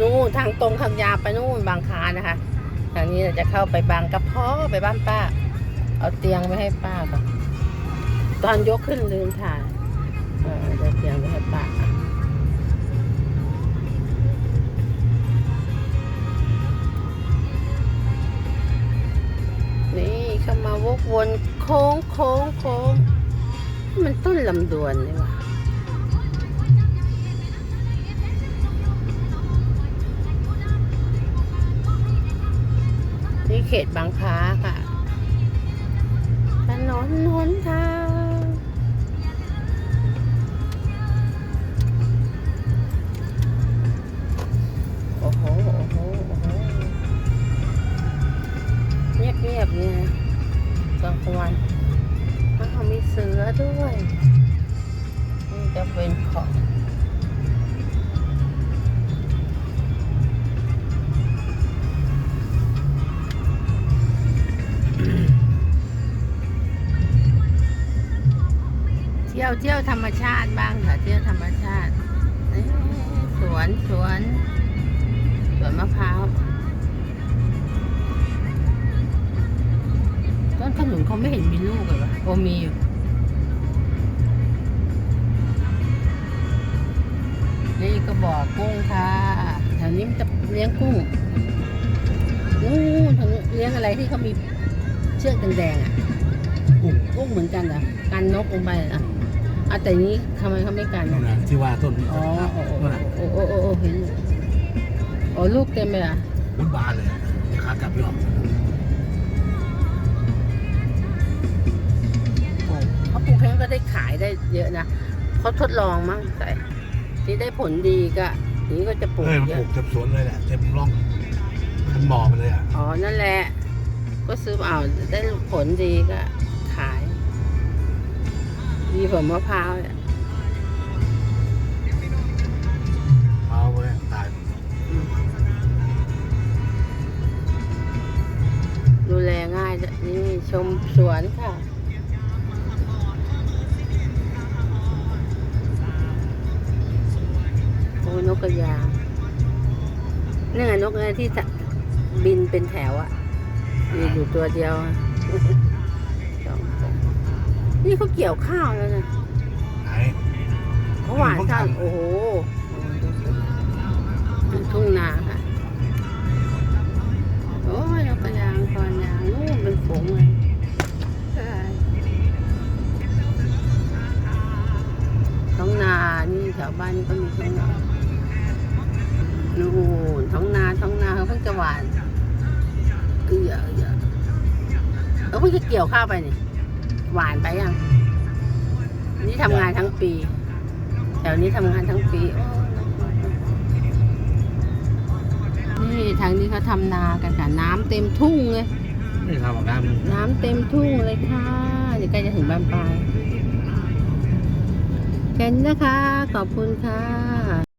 นู่นทางตรงทางยาไปนู่นบางคานะคะ ทางนี้เราจะเข้าไปบางกระเพาะไปบ้านป้า เอาเตียงไว้ให้ป้าก่อนตอนยกขึ้นลืมถ่ายเออจะเตียงไว้ให้ป้านี่เข้ามาวกวนโค้งโค้งโค้งมันต้นลำดวนนี่ว่า นี่เขตบางคล้าค่ะ ถนนหนทางโอ้โห โอ้โห โอ้โหเงียบเงียบๆเนี่ยกลางวันมันเขามีเสือด้วย นี่จะเป็นของ ยวเที่ยวธรรมชาติบ้างค่ะเที่ยวธรรมชาติเอ๊ะสวนสวนสวนมะพร้าวต้นขนุนเขาไม่เห็นมีลูกเลยวะโอมีอยู่นี่ก็บอกกุ้งค่ะแถวนี้มันจะเลี้ยงกุ้งนู่นทางนู้นเลี้ยงอะไรที่เขามีเชือกแดงๆอะกุ้งกุ้งเหมือนกันเหรอกันนกลงไปอะ อะแต่นี้ทำไมเขาไม่กันนั่นอะนะที่ว่าต้นอ๋อโอ้โหนั่นน่ะโอ้โหโอ้โหเห็นอยู่โอ้ลูกเต็มเลยอะวุ้นบานเลยขากลับไม่ออกโอ้เขาปลูกแค่ก็ได้ขายได้เยอะนะเขาทดลองมั้งแต่ที่ได้ผลดีก็นี้ก็จะปลูกเฮ้ยมันเยปลูอะกเต็มสวนเลยแหละเต็มร่องคันบ่อไปเลยอะอ๋อนั่นแหละ ก็ซื้อเอาได้ผลดีก็ ขายดีผลมะพร้าวเนี่ยเอาไปเลยตายดูแลง่ายด้วยนี่ชมสวนค่ะโอ้ยนกกระยางนี่ไงนกอะไรที่จะบินเป็นแถวอะมีอยู่ตัวเดียวอะสองตัว นี่เขาเกี่ยวข้าวแล้วนะไหนเขาหวานเขาข้าวทำโอ้โหทุ่งนาค่ะ โอ้ยนกกระยางตอนยางนู่นเป็นฝูงเลยใช่ท้องนา นี่แถวบ้านนี่ก็มีท้องนานู่นท้องนาท้องนาเขาเพิ่งจะหวานเออเออเขาเพิ่งจะเกี่ยวข้าวไปนี่ หวานไปยัง นี่ทำงานทั้งปี แถวนี้ทำงานทั้งปีโอ้นี่ทางนี้เขาทำนากันค่ะ น้ำเต็มทุ่งเลยไม่ทำแบบนั้นน้ำเต็มทุ่งเลยค่ะเดี๋ยวใกล้จะถึงบ้านปลายแค่นี้นะคะ ขอบคุณค่ะ